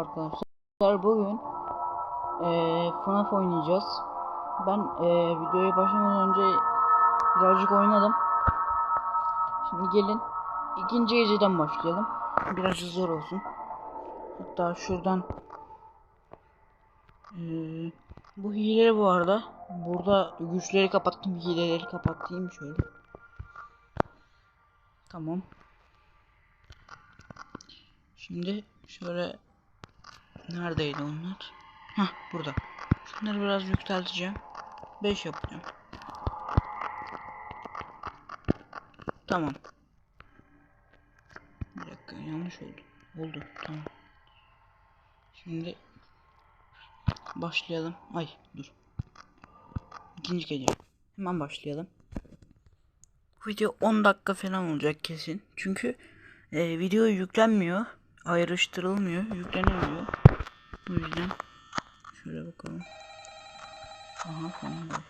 arkadaşlar. Bugün eee FNAF oynayacağız. Ben eee videoya başlamadan önce birazcık oynadım. Şimdi gelin ikinci geceden başlayalım. Biraz zor olsun. Hatta şuradan eee, bu hileleri bu arada. Burada güçleri kapattım, hileleri kapattım şöyle. Tamam. Şimdi şöyle neredeydi onlar? Hah burada. Şunları biraz yükselteceğim. 5 yapacağım. Tamam. Bir dakika yanlış oldu. Oldu tamam. Şimdi başlayalım. Ay dur. İkinci gece. Hemen başlayalım. Bu video 10 dakika falan olacak kesin. Çünkü e, video yüklenmiyor. Ayrıştırılmıyor. Yüklenemiyor. O yüzden şöyle bakalım. Aha var.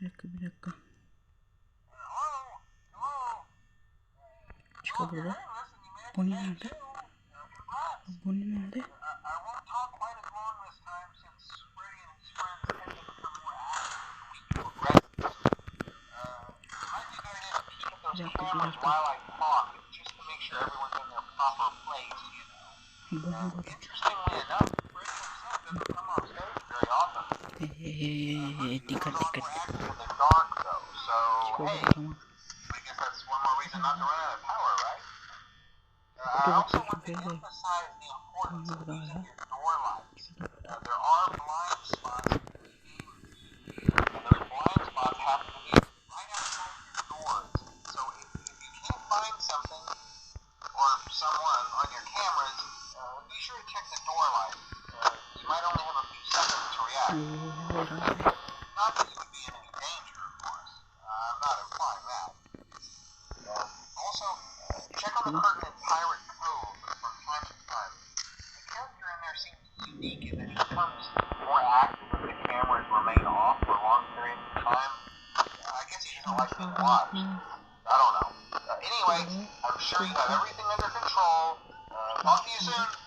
Bir dakika bir dakika. Çıkar burada. Bonnie nerede? Bonnie nerede? have to. While I talk, just to make sure everyone's in their proper place, you know. Interestingly enough, Rick himself doesn't come on stage very often. Uh, he was on dark, though, so hey, I guess that's one more reason not to run out of power, right? Uh, I also want to emphasize the importance of using your door lights. Uh, there are check on the curtain in Pirate Cove from time to time. The character in there seems unique in that he becomes more active if the cameras remain off for long periods of time. I guess he doesn't like being watched. I don't know. Uh, anyway, I'm sure you have everything under control. Uh, talk to you soon.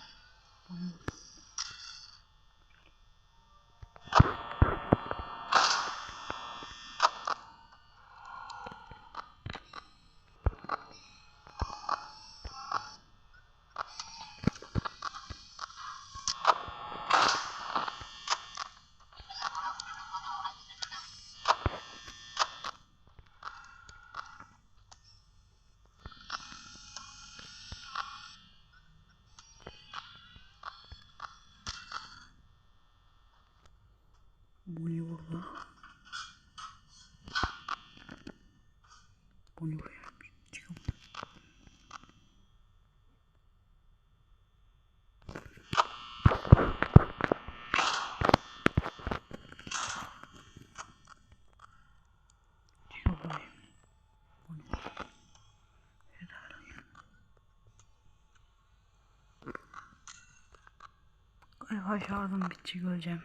Galiba şarjım bitecek öleceğim.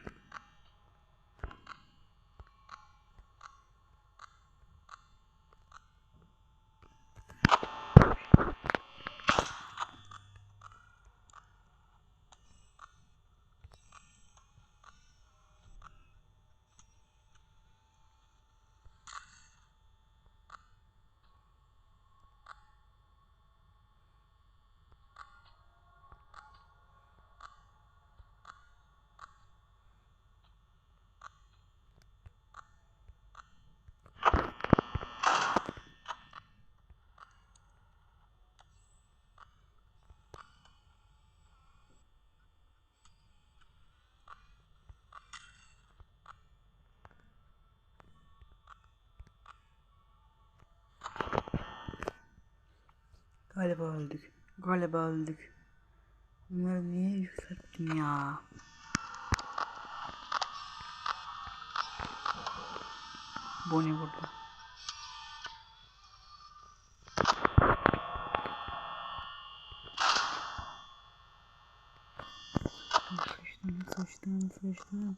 Galiba öldük. Galiba öldük. Bunları niye yükselttim ya? Bonnie burada. Sıçtım, sıçtım, sıçtım.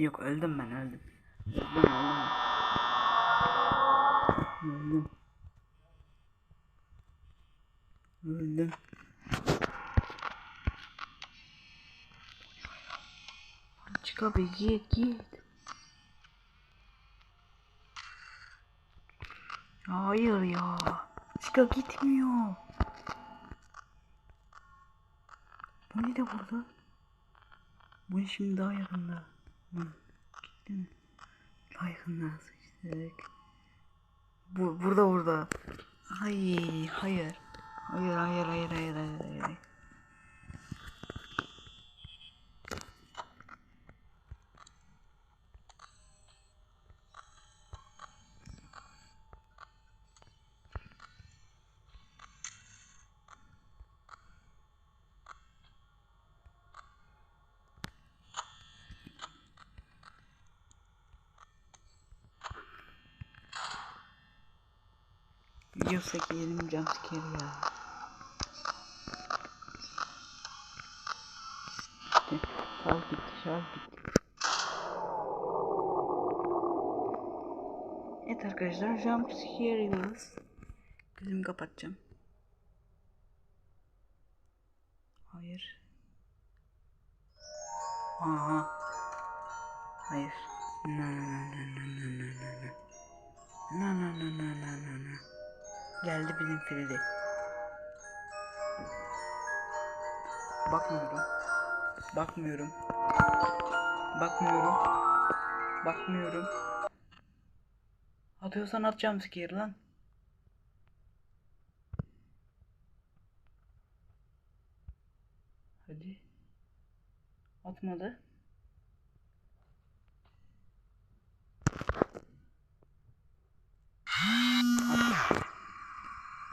Yok öldüm ben öldüm. Öldüm öldüm. Öldüm. Öldüm. Çık abi git git. Hayır ya. Çıka gitmiyor. Bu ne de burada? Bu şimdi daha yakında. Daha yakında sıçtık. Bu, burada burada. Ay hayır. Hayır hayır hayır hayır hayır hayır. Yoksa ki yedim jumpscare ya. Gitti. Şarj gitti, şarj gitti. Evet arkadaşlar jumpscare yiyoruz. Gözümü kapatacağım. Hayır. Aha. Hayır. Na na na na na na na na. Na na na na na na na. Geldi bizim Fridi. Bakmıyorum. Bakmıyorum. Bakmıyorum. Bakmıyorum. Atıyorsan atacağım scare lan. Hadi. Atmadı.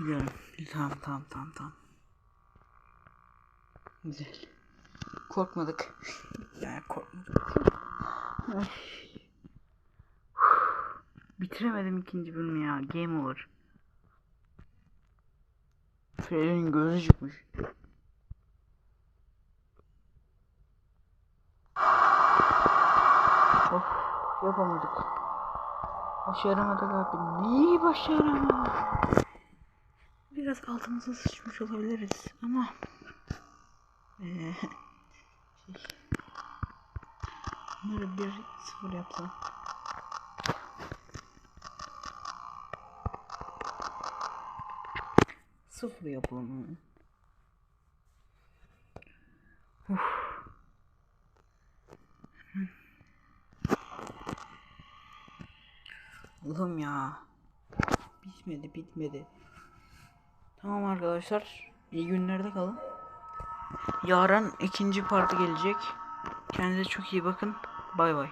Biliyorum. Tamam tamam tamam tamam. Güzel. Korkmadık. yani korkmadık. Bitiremedim ikinci bölümü ya. Game over. Freddy'nin gözü çıkmış. Of yapamadık. Başaramadık abi. Neyi başaramadık? Biraz altımıza sıçmış olabiliriz ama eee şey, bunları bir sıfır yapsam. Sıfır yapalım. Uf. Oğlum ya. Bitmedi bitmedi. Tamam arkadaşlar. İyi günlerde kalın. Yarın ikinci parti gelecek. Kendinize çok iyi bakın. Bay bay.